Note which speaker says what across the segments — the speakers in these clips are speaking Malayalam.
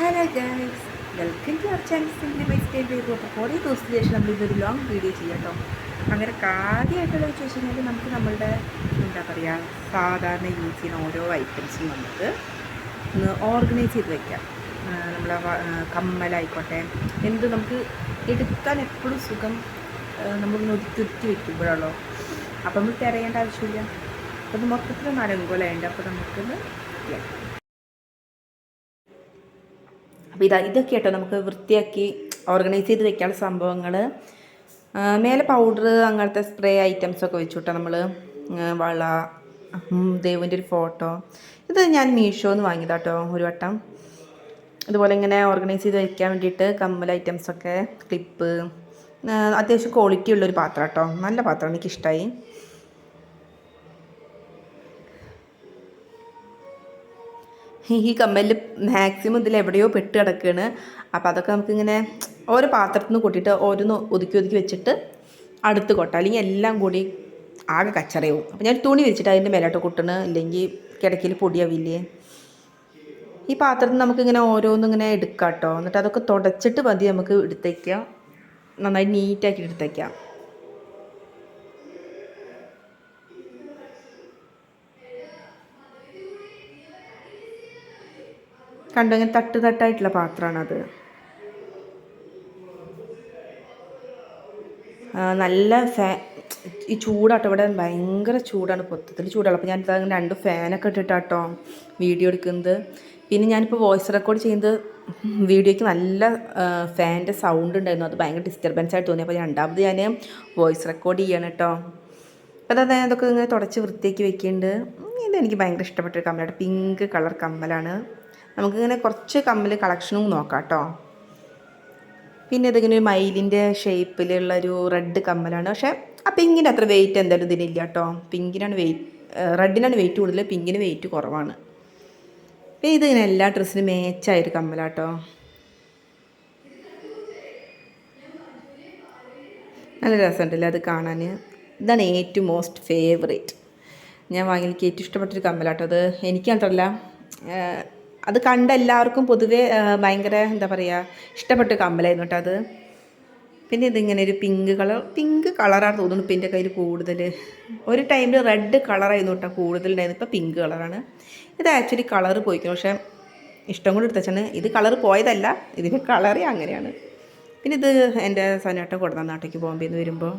Speaker 1: Hello guys welcome to our channel single by stay baby അപ്പോൾ കുറേ ദിവസത്തിന് ശേഷം നമ്മൾ ഇതൊരു ലോങ് വീഡിയോ ചെയ്യാം കേട്ടോ. അങ്ങനെ കാര്യമായിട്ടുള്ള വെച്ച് കഴിഞ്ഞാൽ നമുക്ക് നമ്മളുടെ എന്താ പറയുക സാധാരണ യൂസ് ചെയ്യുന്ന ഓരോ ഐറ്റംസും നമുക്ക് ഓർഗനൈസ് ചെയ്ത് വയ്ക്കാം നമ്മളെ കമ്മലായിക്കോട്ടെ എന്ത് നമുക്ക് എടുക്കാൻ എപ്പോഴും സുഖം നമ്മൾ ഒതുക്കി ഒതുക്കി വെക്കുമ്പോഴാണല്ലോ. അപ്പം നമ്മൾ തിരയേണ്ട ആവശ്യമില്ല. അപ്പോൾ മൊത്തത്തിൽ നരങ്കോലുണ്ട് അപ്പോൾ നമുക്കൊന്ന് ചെയ്യാം. അപ്പോൾ ഇതാ ഇതൊക്കെ കേട്ടോ നമുക്ക് വൃത്തിയാക്കി ഓർഗനൈസ് ചെയ്ത് വെക്കാനുള്ള സംഭവങ്ങൾ മേലെ പൗഡർ അങ്ങനത്തെ സ്പ്രേ ഐറ്റംസ് ഒക്കെ വെച്ചു കേട്ടോ നമ്മൾ വള ദേവിന്റെ ഒരു ഫോട്ടോ ഇത് ഞാൻ മീഷോന്ന് വാങ്ങിയതാട്ടോ ഒരു വട്ടം. ഇതുപോലെ ഇങ്ങനെ ഓർഗനൈസ് ചെയ്ത് വയ്ക്കാൻ വേണ്ടിയിട്ട് കമ്മൽ ഐറ്റംസൊക്കെ ക്ലിപ്പ് അത്യാവശ്യം ക്വാളിറ്റി ഉള്ളൊരു പാത്രം കേട്ടോ നല്ല പാത്രമാണ് എനിക്കിഷ്ടമായി ഈ കമ്മലിൽ മാക്സിമം ഇതിൽ എവിടെയോ പെട്ട് കിടക്കുകയാണ് അപ്പോൾ അതൊക്കെ നമുക്കിങ്ങനെ ഓരോ പാത്രത്തിൽ നിന്ന് കൂട്ടിയിട്ട് ഓരോന്ന് ഒതുക്കി ഒതുക്കി വെച്ചിട്ട് അടുത്ത് കൊട്ട. അല്ലെങ്കിൽ എല്ലാം കൂടി ആകെ കച്ചറയാവും. അപ്പോൾ ഞാൻ തുണി വെച്ചിട്ട് അതിന്റെ മേലോട്ട് കൊട്ടണ്. ഇല്ലെങ്കിൽ കിടക്കിൽ പൊടിയാവില്ലേ ഈ പാത്രത്തിൽ നമുക്കിങ്ങനെ ഇങ്ങനെ എടുക്കാം കേട്ടോ എന്നിട്ട് അതൊക്കെ തുടച്ചിട്ട് മതി നമുക്ക് എടുത്തേക്കാം. നന്നായി നീറ്റാക്കി എടുത്തേക്കാം. കണ്ടോ ഇങ്ങനെ തട്ട് തട്ടായിട്ടുള്ള പാത്രമാണത്. നല്ല ഫാ ഈ ചൂടാട്ടോ ഇവിടെ ഭയങ്കര ചൂടാണ് പൊത്തത്തിൽ ചൂടാണ്. അപ്പോൾ ഞാൻ അങ്ങനെ രണ്ട് ഫാനൊക്കെ ഇട്ടിട്ടാട്ടോ വീഡിയോ എടുക്കുന്നത്. പിന്നെ ഞാനിപ്പോൾ വോയിസ് റെക്കോർഡ് ചെയ്യുന്നത് വീഡിയോയ്ക്ക് നല്ല ഫാനിന്റെ സൗണ്ട് ഉണ്ടായിരുന്നു. അത് ഭയങ്കര ഡിസ്റ്റർബൻസ് ആയിട്ട് തോന്നി. അപ്പോൾ രണ്ടാമത് ഞാൻ വോയിസ് റെക്കോർഡ് ചെയ്യണം കേട്ടോ അപ്പോൾ അതായത് അതൊക്കെ ഇങ്ങനെ തുടച്ച് വൃത്തിയാക്കി വെക്കുന്നുണ്ട് ഇത് എനിക്ക് ഭയങ്കര ഇഷ്ടപ്പെട്ടൊരു കമ്മലാണ്. Pink colour കമ്മലാണ്. നമുക്കിങ്ങനെ കുറച്ച് കമ്മൽ കളക്ഷനും നോക്കാം കേട്ടോ പിന്നെ ഇതിങ്ങനെ ഒരു മയിലിന്റെ ഷേപ്പിലുള്ള ഒരു റെഡ് കമ്മലാണ്. പക്ഷേ ആ പിങ്കിന് അത്ര വെയിറ്റ് എന്തായാലും ഇതിനില്ല കേട്ടോ പിങ്കിനാണ് വെയിറ്റ് റെഡിനാണ് വെയിറ്റ് കൂടുതൽ പിങ്കിന് വെയിറ്റ് കുറവാണ്. പിന്നെ ഇതിങ്ങനെ എല്ലാ ഡ്രസ്സിനും മേച്ചായൊരു കമ്മലാട്ടോ നല്ല രസമുണ്ടല്ലേ അത് കാണാൻ ഇതാണ് ഏറ്റവും മോസ്റ്റ് ഫേവറേറ്റ് ഞാൻ വാങ്ങിയെനിക്ക് ഏറ്റവും ഇഷ്ടപ്പെട്ടൊരു കമ്മലാട്ടോ അത്. എനിക്ക് മാത്രമല്ല ഏഹ്, അത് കണ്ട എല്ലാവർക്കും പൊതുവേ ഭയങ്കര എന്താ പറയുക ഇഷ്ടപ്പെട്ട കമ്മലായിരുന്നു കേട്ടോ അത്. പിന്നെ ഇതിങ്ങനെ ഒരു പിങ്ക് കളർ പിങ്ക് കളറാണ് തോന്നുന്നു ഇപ്പം എന്റെ കയ്യിൽ കൂടുതൽ ഒരു ടൈമിൽ റെഡ് കളറായിരുന്നു കേട്ടോ കൂടുതലുണ്ടായിരുന്നു ഇപ്പോൾ പിങ്ക് കളറാണ് ഇത് ആക്ച്വലി കളർ പോയിക്കുന്നു പക്ഷേ ഇഷ്ടം കൊണ്ട് എടുത്തച്ചാണ് ഇത് കളർ പോയതല്ല ഇതിന്റെ കളറേ അങ്ങനെയാണ്. പിന്നെ ഇത് എന്റെ സനേട്ട കൊടുത്ത നാട്ടിലേക്ക് ബോംബെയിൽ നിന്ന് വരുമ്പോൾ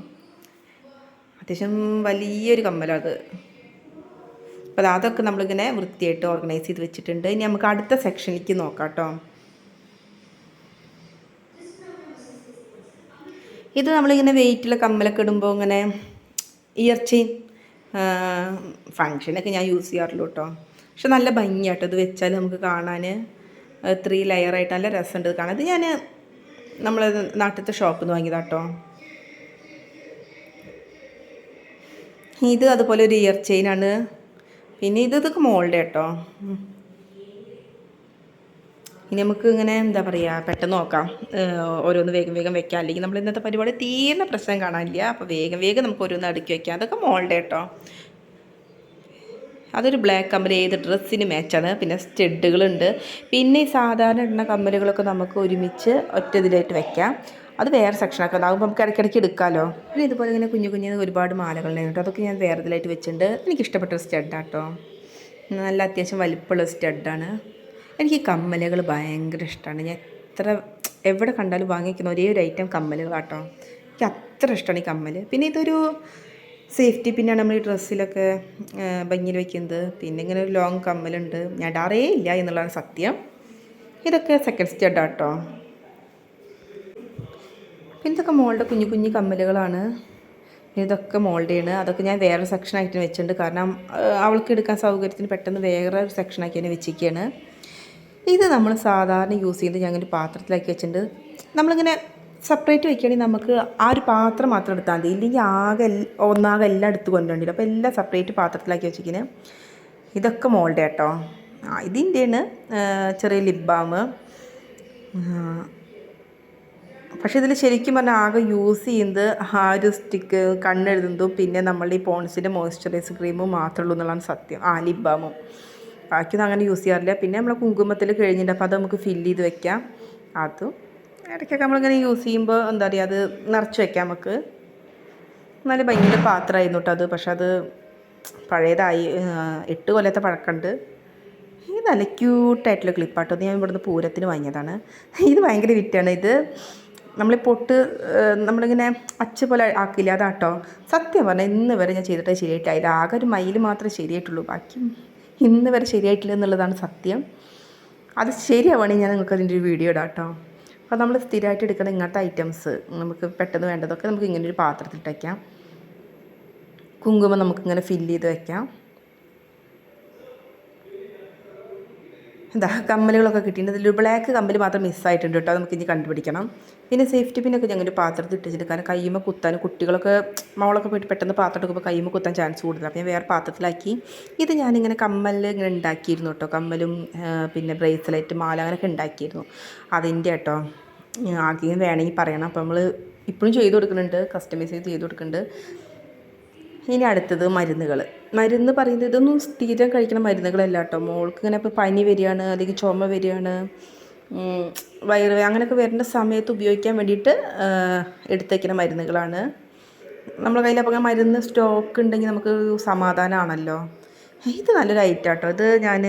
Speaker 1: അത്യാവശ്യം വലിയൊരു കമ്മലാണ് അപ്പോൾ അതൊക്കെ നമ്മളിങ്ങനെ വൃത്തിയായിട്ട് ഓർഗനൈസ് ചെയ്ത് വെച്ചിട്ടുണ്ട്. ഇനി നമുക്ക് അടുത്ത സെക്ഷനിലേക്ക് നോക്കാം കേട്ടോ. ഇത് നമ്മളിങ്ങനെ വെയിറ്റുള്ള കമ്മലൊക്കെ ഇടുമ്പോൾ ഇങ്ങനെ ഇയർ ചെയിൻ ഫങ്ഷനൊക്കെ ഞാൻ യൂസ് ചെയ്യാറുള്ളൂ കേട്ടോ. പക്ഷെ നല്ല ഭംഗിയാട്ടോ ഇത് വെച്ചാൽ നമുക്ക് കാണാൻ ത്രീ ലെയറായിട്ട് നല്ല രസമുണ്ട് ഇത് കാണാൻ. ഇത് ഞാൻ നമ്മൾ നാട്ടിലത്തെ ഷോപ്പിൽ നിന്ന് വാങ്ങിയതാട്ടോ ഇത് അതുപോലെ ഒരു ഇയർ ചെയിനാണ് പിന്നെ ഇത് ഇതൊക്കെ മോളുടെ കേട്ടോ ഇനി നമുക്ക് ഇങ്ങനെ എന്താ പറയുക പെട്ടെന്ന് നോക്കാം. ഓരോന്ന് വേഗം വേഗം വെക്കാം. അല്ലെങ്കിൽ നമ്മൾ ഇന്നത്തെ പരിപാടി തീർന്ന പ്രശ്നം കാണാനില്ല. അപ്പോൾ വേഗം വേഗം നമുക്ക് ഓരോന്ന് അടുക്കി വെക്കാം. അതൊക്കെ മോളുടെ കേട്ടോ അതൊരു ബ്ലാക്ക് കമ്മൽ ഏത് ഡ്രസ്സിന് മാച്ചാണ് പിന്നെ സ്റ്റെഡുകളുണ്ട്. പിന്നെ ഈ സാധാരണ ഇടുന്ന കമ്മലുകളൊക്കെ നമുക്ക് ഒരുമിച്ച് ഒറ്റ ഇതിലായിട്ട് വെക്കാം. അത് വേറെ സെക്ഷനൊക്കെ അതാകുമ്പോൾ നമുക്ക് ഇടയ്ക്കിടയ്ക്ക് എടുക്കാമല്ലോ പിന്നെ ഇതുപോലെ ഇങ്ങനെ കുഞ്ഞു കുഞ്ഞു ഒരുപാട് മാലകളുണ്ടായിരുന്നു കേട്ടോ. അതൊക്കെ ഞാൻ വേറെ ഇതിലായിട്ട് വെച്ചിട്ടുണ്ട്. എനിക്ക് ഇഷ്ടപ്പെട്ട ഒരു സ്റ്റഡാട്ടോ നല്ല അത്യാവശ്യം വലിപ്പമുള്ള സ്റ്റഡാണ് എനിക്ക് കമ്മലുകൾ ഭയങ്കര ഇഷ്ടമാണ് ഞാൻ എത്ര എവിടെ കണ്ടാലും വാങ്ങിക്കുന്ന ഒരേ ഒരു ഐറ്റം കമ്മലുകളാട്ടോ. എനിക്ക് അത്ര ഇഷ്ടമാണ് ഈ കമ്മൽ പിന്നെ ഇതൊരു സേഫ്റ്റി പിന്നാണ് നമ്മൾ ഈ ഡ്രസ്സിലൊക്കെ ഭംഗിയിൽ വെക്കുന്നത്. പിന്നെ ഇങ്ങനെ ഒരു ലോങ് കമ്മലുണ്ട്. ഞാൻ ഇടാറേ ഇല്ല എന്നുള്ളതാണ് സത്യം. ഇതൊക്കെ സെക്കൻഡ് സ്റ്റെഡാട്ടോ കേട്ടോ പിന്നെ ഇതൊക്കെ മോളുടെ കുഞ്ഞു കുഞ്ഞു കമ്മലുകളാണ്. ഇതൊക്കെ മോളുടെയാണ് അതൊക്കെ ഞാൻ വേറെ സെക്ഷനായിട്ട് വെച്ചിട്ടുണ്ട്. കാരണം അവൾക്ക് എടുക്കാൻ സൗകര്യത്തിന് പെട്ടെന്ന് വേറെ ഒരു സെക്ഷനാക്കി തന്നെ വെച്ചിരിക്കുകയാണ്. ഇത് നമ്മൾ സാധാരണ യൂസ് ചെയ്യുന്നത് ഞാൻ ഒരു പാത്രത്തിലാക്കി വെച്ചിട്ടുണ്ട്. നമ്മളിങ്ങനെ സെപ്പറേറ്റ് വെക്കുകയാണെങ്കിൽ നമുക്ക് ആ ഒരു പാത്രം മാത്രം എടുത്താൽ മതി. ഇല്ലെങ്കിൽ ആകെ ഒന്നാകെ എല്ലാം എടുത്ത് കൊണ്ടുവന്നില്ല അപ്പോൾ എല്ലാം സെപ്പറേറ്റ് പാത്രത്തിലാക്കി വെച്ചിരിക്കുന്നത് ഇതൊക്കെ മോളുടെ കേട്ടോ ആ ഇതിന്റെയാണ് ചെറിയ ലിപ് ബാം പക്ഷേ ഇതിൽ ശരിക്കും പറഞ്ഞാൽ ആകെ യൂസ് ചെയ്യുന്നത് ആ ഒരു സ്റ്റിക്ക് കണ്ണെഴുതുന്നതും പിന്നെ നമ്മളുടെ ഈ പോൺസിന്റെ മോയ്സ്ചറൈസ് ക്രീമും മാത്രമേ ഉള്ളൂ എന്നുള്ളതാണ് സത്യം. ആ ലിബാമും ബാമും. ബാക്കിയൊന്നും അങ്ങനെ യൂസ് ചെയ്യാറില്ല. പിന്നെ നമ്മൾ കുങ്കുമത്തിൽ കഴിഞ്ഞിട്ട് അപ്പോൾ അത് നമുക്ക് ഫില്ല് ചെയ്ത് വെക്കാം. അതും ഇടയ്ക്കൊക്കെ നമ്മളിങ്ങനെ യൂസ് ചെയ്യുമ്പോൾ എന്താ പറയുക അത് നിറച്ച് വെക്കാം നമുക്ക്. നല്ല ഭയങ്കര പാത്രമായിരുന്നു കേട്ടോ അത്. പക്ഷെ അത് പഴയതായി എട്ട് കൊല്ലത്തെ പഴക്കമുണ്ട്. ഇത് നല്ല ക്യൂട്ടായിട്ടുള്ള ക്ലിപ്പാട്ടോ ഞാൻ ഇവിടുന്ന് പൂരത്തിന് വാങ്ങിയതാണ്. ഇത് ഭയങ്കര വിറ്റാണ്. ഇത് നമ്മൾ പൊട്ട് നമ്മളിങ്ങനെ അച്ച പോലെ ആക്കില്ല അതാട്ടോ. സത്യം പറഞ്ഞാൽ ഇന്ന് വരെ ഞാൻ ചെയ്തിട്ടേ ശരിയായിട്ടില്ല. ആകെ ഒരു മയിൽ മാത്രമേ ശരിയായിട്ടുള്ളൂ. ബാക്കി ഇന്ന് വരെ ശരിയായിട്ടില്ല എന്നുള്ളതാണ് സത്യം. അത് ശരിയാവുകയാണെങ്കിൽ ഞാൻ നിങ്ങൾക്ക് അതിന്റെ ഒരു വീഡിയോ ഇടാം കേട്ടോ അപ്പോൾ നമ്മൾ സ്ഥിരമായിട്ട് എടുക്കുന്ന ഇങ്ങനത്തെ ഐറ്റംസ് നമുക്ക് പെട്ടെന്ന് വേണ്ടതൊക്കെ നമുക്ക് ഇങ്ങനെ ഒരു പാത്രത്തിൽ വയ്ക്കാം കുങ്കുമം നമുക്കിങ്ങനെ ഫില്ല് ചെയ്ത് വെക്കാം. എന്താ കമ്മലുകളൊക്കെ കിട്ടിയിട്ടുണ്ട്. ഇതിൽ ബ്ലാക്ക് കമ്മൽ മാത്രം മിസ്സായിട്ടുണ്ട് കേട്ടോ. നമുക്ക് ഇനി കണ്ടുപിടിക്കണം. പിന്നെ സേഫ്റ്റി പിന്നൊക്കെ ഞങ്ങൾ പാത്രത്തിൽ ഇട്ടിട്ടുണ്ട്. കാരണം കയ്യുമ്മ കുത്താൻ കുട്ടികളൊക്കെ മോളൊക്കെ പോയിട്ട് പെട്ടെന്ന് പാത്രം എടുക്കുമ്പോൾ കയ്യുമ്മ കുത്താൻ ചാൻസ് കൂടുതലാണ് അപ്പോൾ ഞാൻ വേറെ പാത്രത്തിലാക്കി. ഇത് ഞാനിങ്ങനെ കമ്മൽ ഇങ്ങനെ ഉണ്ടാക്കിയിരുന്നു കേട്ടോ. കമ്മലും പിന്നെ ബ്രേസ്ലെറ്റ് മാല അങ്ങനെയൊക്കെ ഉണ്ടാക്കിയിരുന്നു. അതിന്റെ കേട്ടോ. ആദ്യം വേണമെങ്കിൽ പറയണം. അപ്പോൾ നമ്മൾ ഇപ്പോഴും ചെയ്ത് കൊടുക്കുന്നുണ്ട്. കസ്റ്റമൈസ് ചെയ്ത് ചെയ്ത് കൊടുക്കുന്നുണ്ട്. ഇനി അടുത്തത് മരുന്നുകൾ മരുന്ന് പറയുന്നത് ഇതൊന്നും സ്ഥിരം കഴിക്കുന്ന മരുന്നുകളല്ല കേട്ടോ മോൾക്ക് ഇങ്ങനെ ഇപ്പോൾ പനി വരികയാണ് അല്ലെങ്കിൽ ചുമ വരികയാണ് വയറ് അങ്ങനെയൊക്കെ വരേണ്ട സമയത്ത് ഉപയോഗിക്കാൻ വേണ്ടിയിട്ട് എടുത്തേക്കുന്ന മരുന്നുകളാണ്. നമ്മൾ കയ്യിൽ അപ്പോൾ മരുന്ന് സ്റ്റോക്ക് ഉണ്ടെങ്കിൽ നമുക്ക് സമാധാനമാണല്ലോ ഇത് നല്ലൊരു ഐറ്റം കേട്ടോ ഇത് ഞാൻ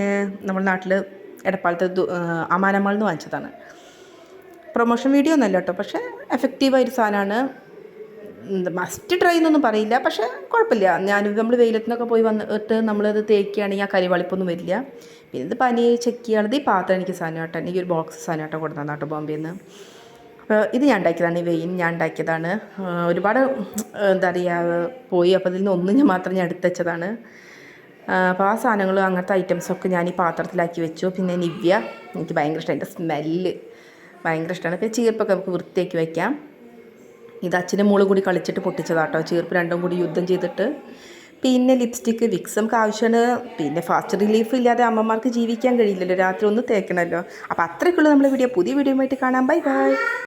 Speaker 1: നമ്മുടെ നാട്ടിൽ എടപ്പാളത്തെ അമാനമ്മൾ എന്ന് വാങ്ങിച്ചതാണ്. പ്രൊമോഷൻ വീഡിയോ ഒന്നല്ല കേട്ടോ പക്ഷേ എഫക്റ്റീവായൊരു സാധനമാണ്. മസ്റ്റ് ട്രൈ എന്നൊന്നും പറയില്ല. പക്ഷേ കുഴപ്പമില്ല. ഞാൻ നമ്മൾ വെയിലത്തിനൊക്കെ പോയി വന്നിട്ട് നമ്മളത് തേക്കുകയാണെങ്കിൽ ആ കരിവളിപ്പൊന്നും വരില്ല. പിന്നെ ഇത് പനി ചെക്ക് ചെയ്യുകയാണെങ്കിൽ ഈ പാത്രം എനിക്ക് സാധനം കേട്ടോ എനിക്ക് ഒരു ബോക്സ് സാധനം കേട്ടോ കൊടുത്തു കേട്ടോ ബോംബെയിൽ നിന്ന് അപ്പോൾ ഇത് ഞാൻ ഉണ്ടാക്കിയതാണ് ഈ വെയിൻ ഞാൻ ഉണ്ടാക്കിയതാണ്. ഒരുപാട് എന്താ പറയുക പോയി. അപ്പോൾ ഇതിൽ ഒന്ന് ഞാൻ മാത്രം ഞാൻ എടുത്തുവെച്ചതാണ് അപ്പോൾ ആ സാധനങ്ങൾ അങ്ങനത്തെ ഐറ്റംസൊക്കെ ഞാൻ ഈ പാത്രത്തിലാക്കി വെച്ചു. പിന്നെ നിവ്യ എനിക്ക് ഭയങ്കര ഇഷ്ടം. സ്മെല്ല് ഭയങ്കര ഇഷ്ടമാണ്. പിന്നെ ചീർപ്പൊക്കെ നമുക്ക് വൃത്തിയാക്കി വയ്ക്കാം ഇത് അച്ഛനും മോളും കൂടി കളിച്ചിട്ട് പൊട്ടിച്ചതാട്ടോ. ചീർപ്പ് രണ്ടും കൂടി യുദ്ധം ചെയ്തിട്ട്. പിന്നെ ലിപ്സ്റ്റിക്ക് വിക്സ് നമുക്ക് ആവശ്യമാണ് പിന്നെ ഫാസ്റ്റ് റിലീഫ് ഇല്ലാതെ അമ്മമാർക്ക് ജീവിക്കാൻ കഴിയില്ലല്ലോ. രാത്രി ഒന്ന് തേക്കണമല്ലോ. അപ്പോൾ അത്രയ്ക്കുള്ളൂ നമ്മുടെ വീഡിയോ. പുതിയ വീഡിയോ ആയിട്ട് കാണാം. Bye bye.